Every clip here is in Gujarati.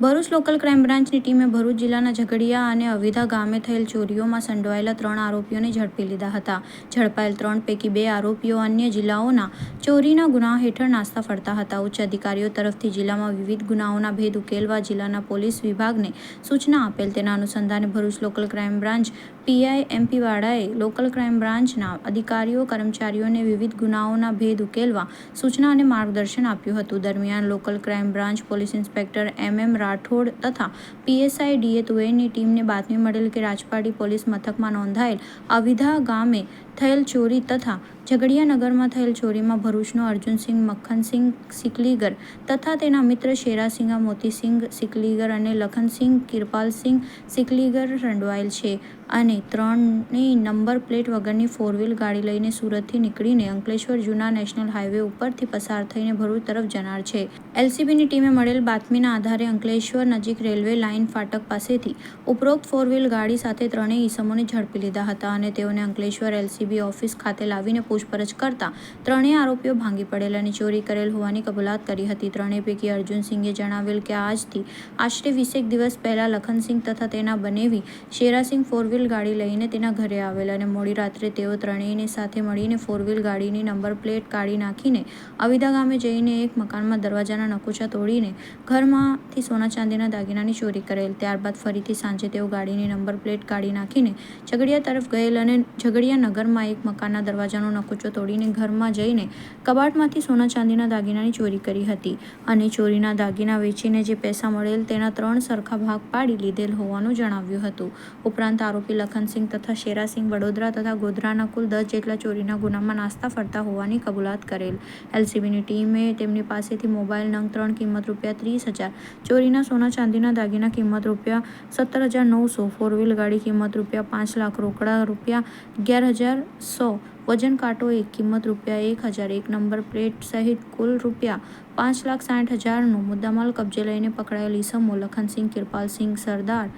ભરૂચ લોકલ ક્રાઇમ બ્રાન્ચની ટીમે ભરૂચ જિલ્લાના ઝઘડિયા અને અવિધા ગામે થયેલ ચોરીઓમાં સંડોવાયેલા ત્રણ આરોપીઓને ઝડપી લીધા હતા. ઝડપાયેલ ત્રણ પૈકી બે આરોપીઓ અન્ય જિલ્લાઓના ચોરીના ગુના હેઠળ નાસ્તા ફરતા હતા. ઉચ્ચ અધિકારીઓ તરફથી જિલ્લામાં વિવિધ ગુનાઓના ભેદ ઉકેલવા જિલ્લાના પોલીસ વિભાગને સૂચના આપેલ. તેના અનુસંધાને Bharuch local crime branch PI MP વાડાએ local crime બ્રાન્ચના અધિકારીઓ, કર્મચારીઓને વિવિધ ગુનાઓના ભેદ ઉકેલવા સૂચના અને માર્ગદર્શન આપ્યું હતું. દરમિયાન local crime branch police inspector M M Rathod તથા પીએસઆઈ ડીએ તુવેરની ટીમને બાતમી મળેલ કે રાજપાડી પોલીસ મથકમાં નોંધાયેલ અવિધા ગામે થયેલ ચોરી તથા ઝઘડિયા નગરમાં થયેલ ચોરીમાં ભરૂચનો અર્જુનસિંહ, મક્ખનસિંહ સિકલીગર તથા તેના મિત્ર શેરાસિંહ મોતીસિંહ સિકલીગર અને લખનસિંહ કિરપાલસિંહ સિકલીગર રંડવાયેલ છે અને ત્રણેય નંબર પ્લેટ વગરની ફોર વ્હીલ ગાડી લઈને સુરતથી નીકળીને અંકલેશ્વર જૂના નેશનલ હાઈવે ઉપરથી પસાર થઈને ભરૂચ તરફ જનાર છે. એલસીબીની ટીમે મળેલ બાતમીના આધારે અંકલેશ્વર નજીક રેલવે લાઇન ફાટક પાસેથી ઉપરોક્ત ફોર વ્હીલ ગાડી સાથે ત્રણેય ઈસમોને ઝડપી લીધા હતા અને તેઓને અંકલેશ્વર એલસીબી ઓફિસ ખાતે લાવીને પૂછપરછ કરતા ત્રણેય આરોપીઓ ભાંગી પડેલ અને ચોરી કરેલ હોવાની કબૂલાત કરી હતી. ત્રણેય પૈકી અર્જુનસિંહે જણાવેલ કે આજથી આશરે વીસેક દિવસ પહેલા લખનસિંહ તથા તેના બનેવી શેરાસિંહ ફોર વ્હીલ ગાડી લઈને તેના ઘરે આવેલ અને મોડી રાત્રે તેઓ ત્રણેયને સાથે મળીને ફોર વ્હીલ ગાડીની નંબર પ્લેટ કાઢી નાખીને અવિધા ગામે જઈને એક મકાનમાં દરવાજાના નકુચા તોડીને ઘરમાંથી સોના ચાંદીના દાગીનાની ચોરી કરેલ. ત્યારબાદ ફરીથી સાંજે તેઓ ગાડીની નંબર પ્લેટ કાઢી નાખીને ઝઘડિયા તરફ ગયેલ અને ઝઘડિયા નગરમાં એક મકાનના દરવાજાનો નકુચો તોડીને ઘરમાં જઈને કબાટમાંથી સોના ચાંદીના દાગીનાની ચોરી કરી હતી અને ચોરીના દાગીના વેચીને જે પૈસા મળેલ તેના ત્રણ સરખા ભાગ પાડી લીધેલ હોવાનું જણાવ્યું હતું. ઉપરાંત આરોપી લખનસિંહ તથા શેરાસિંહ વડોદરા તથા ગોધરાના કુલ દસ જેટલા ચોરીના ગુનામાં નાસ્તા ફરતા હોવાની કબૂલાત કરેલ. એલસીબીની ટીમે તેમની પાસેથી મોબાઈલ નંગ ત્રણ કિંમત રૂપિયા ત્રીસ હજાર, ચોરીના સોના ચાંદીના દાગીના કિંમત રૂપિયા સત્તર હજાર નવસો ફોર વ્હીલ ગાડી કિંમત રૂપિયા પાંચ લાખ રોકડા રૂપિયા અગિયાર હજાર સો. વજન કાંટો એક, કિંમત રૂપિયા એક હજાર. એક નંબર પ્લેટ સહિત કુલ રૂપિયા પાંચ લાખ સાઠ હજારનો મુદ્દામાલ કબજે લઈને પકડાયેલ ઈસમો લખનસિંહ કિરપાલસિંહ સરદાર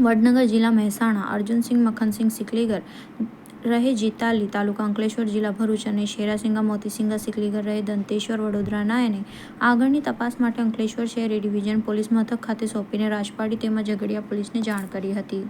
વડનગર જિલ્લા મહેસાણા, અર્જુનસિંહ, મખનસિંહ સિકલીગર રહે જીતાલી તાલુકા અંકલેશ્વર જિલ્લા ભરૂચ અને શેરાસિંગા, મોતીસિંગા સિકલીગર રહે દંતેશ્વર વડોદરાના એને. આગળની તપાસ માટે અંકલેશ્વર શહેર ડિવિઝન પોલીસ મથક ખાતે સોંપીને રાજપાડી તેમજ ઝઘડિયા પોલીસને જાણ કરી હતી.